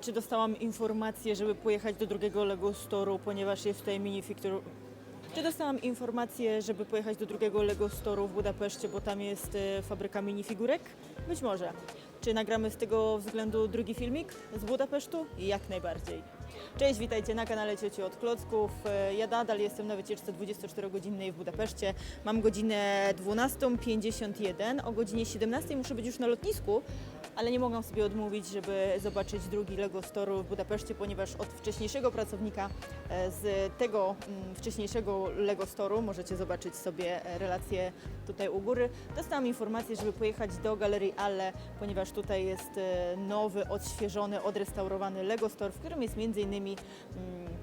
Czy dostałam informację, żeby pojechać do drugiego Lego Store'u, ponieważ jest tutaj minifigure... Czy dostałam informację, żeby pojechać do drugiego Lego Store'u w Budapeszcie, bo tam jest e, fabryka minifigurek? Być może. Czy nagramy z tego względu drugi filmik z Budapesztu? Jak najbardziej. Cześć, witajcie na kanale Cioci od Klocków. E, Ja nadal jestem na wycieczce 24-godzinnej w Budapeszcie. Mam godzinę 12.51. O godzinie 17 muszę być już na lotnisku, ale nie mogłam sobie odmówić, żeby zobaczyć drugi Lego Store w Budapeszcie, ponieważ od wcześniejszego pracownika e, z tego mm, wcześniejszego Lego Store'u, możecie zobaczyć sobie e, relację tutaj u góry, dostałam informację, żeby pojechać do Galerii Alle, ponieważ tutaj jest e, nowy, odświeżony, odrestaurowany Lego Store, w którym jest mm,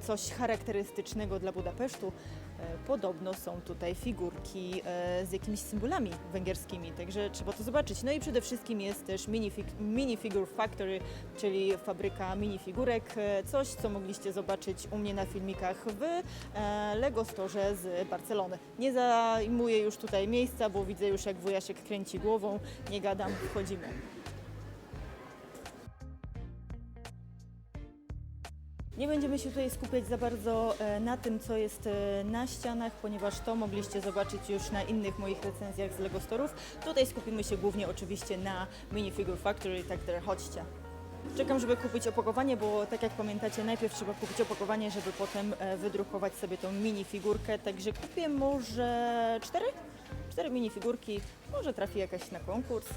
coś charakterystycznego dla Budapesztu. E, Podobno są tutaj figurki e, z jakimiś symbolami węgierskimi, także trzeba to zobaczyć. No i przede wszystkim jest też minifig- Minifigure Factory, czyli fabryka minifigurek, e, coś co mogliście zobaczyć u mnie na filmikach w Lego Store z Barcelony. Nie zajmuję już tutaj miejsca, bo widzę już jak wujaszek kręci głową, nie gadam, wchodzimy. Nie będziemy się tutaj skupiać za bardzo e, na tym, co jest e, na ścianach, ponieważ to mogliście zobaczyć już na innych moich recenzjach z Lego Storów. Tutaj skupimy się głównie oczywiście na Minifigure Factory, tak there, chodźcie. Czekam, żeby kupić opakowanie, bo tak jak pamiętacie, najpierw trzeba kupić opakowanie, żeby potem e, wydrukować sobie tą minifigurkę. Także kupię może cztery? Cztery minifigurki, może trafi jakaś na konkurs.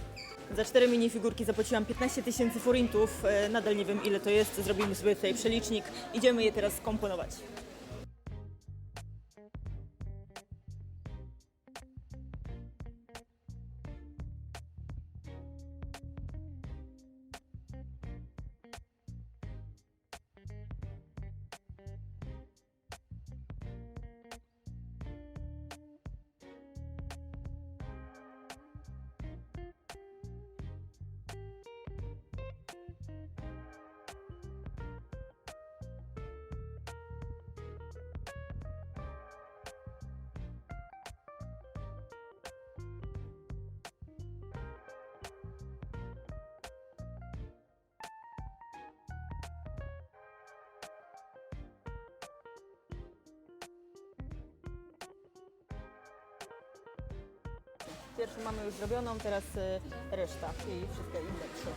Za cztery minifigurki zapłaciłam 15 tysięcy forintów. E, Nadal nie wiem ile to jest. Zrobimy sobie tutaj przelicznik. Idziemy je teraz skomponować. Pierwszą mamy już zrobioną, teraz e, reszta i wszystkie inne trzy.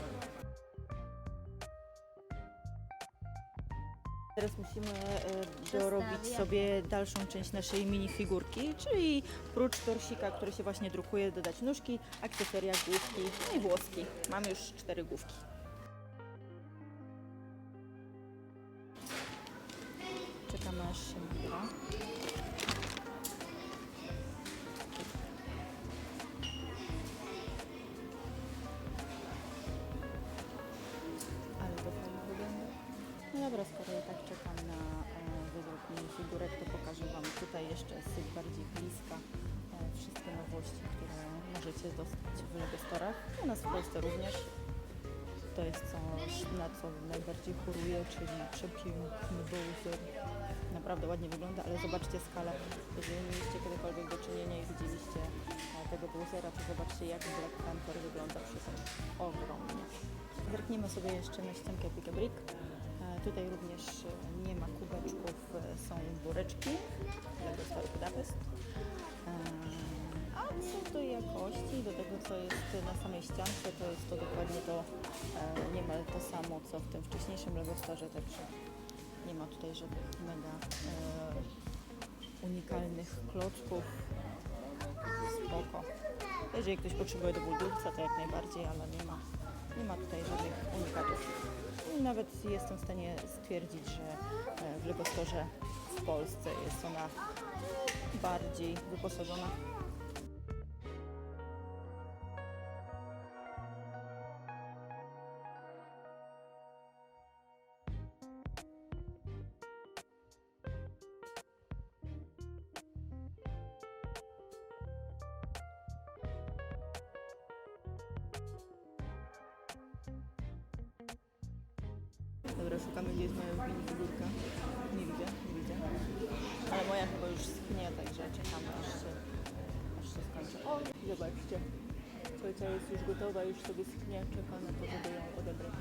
Teraz musimy e, dorobić sobie dalszą część naszej minifigurki, czyli prócz torsika, który się właśnie drukuje, dodać nóżki, akcesoria, główki i włoski. Mamy już cztery główki. Czekamy aż się nabra. Możecie dostać w Lego. U nas w Polsce również. To jest coś, na co najbardziej choruję, czyli przepiękny Bowser. Naprawdę ładnie wygląda, ale zobaczcie skalę. Jeżeli mieliście kiedykolwiek do czynienia i widzieliście e, tego Bowsera, to zobaczcie jak Black Panther wygląda przy tym ogromnie. Zerkniemy sobie jeszcze na ściankę Pick a Brick. E, Tutaj również e, nie ma kubeczków, są woreczki Lego Star Budapest. A co do jakości, do tego co jest na samej ściance, to jest to dokładnie to e, niemal to samo co w tym wcześniejszym Lego Starze, także nie ma tutaj żadnych mega e, unikalnych klocków. Spoko. Jeżeli ktoś potrzebuje do buldówca, to jak najbardziej, ale nie ma, nie ma tutaj żadnych unikatów. Nawet jestem w stanie stwierdzić, że e, w Lego Store w Polsce jest ona bardziej wyposażona. Dobra, szukamy gdzie jest moja minifigurka. Nie widzę, nie widzę. Ale moja chyba już schnie, także czekamy aż się, aż się skończy. O, zobaczcie. Ciocia jest już gotowa, już sobie schnie, czeka na to, żeby ją odebrać.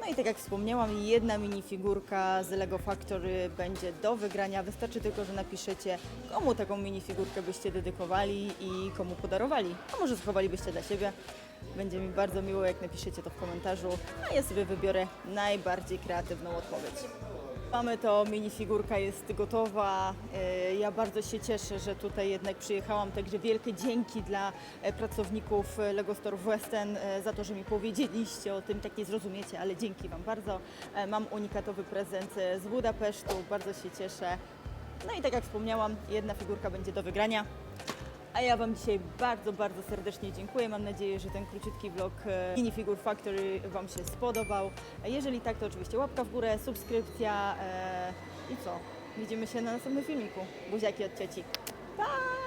No i tak jak wspomniałam, jedna minifigurka z Lego Factory będzie do wygrania. Wystarczy tylko, że napiszecie, komu taką minifigurkę byście dedykowali i komu podarowali. A może schowalibyście dla siebie. Będzie mi bardzo miło, jak napiszecie to w komentarzu, a ja sobie wybiorę najbardziej kreatywną odpowiedź. Mamy to, minifigurka jest gotowa. E, Ja bardzo się cieszę, że tutaj jednak przyjechałam, także wielkie dzięki dla e, pracowników e, Lego Store West za to, że mi powiedzieliście o tym, tak nie zrozumiecie, ale dzięki Wam bardzo. Mam unikatowy prezent z Budapesztu, bardzo się cieszę. No i tak jak wspomniałam, jedna figurka będzie do wygrania. A ja Wam dzisiaj bardzo, bardzo serdecznie dziękuję. Mam nadzieję, że ten króciutki vlog e, Minifigure Factory Wam się spodobał. Jeżeli tak, to oczywiście łapka w górę, subskrypcja e, i co? Widzimy się na następnym filmiku. Buziaki od cioci. Pa!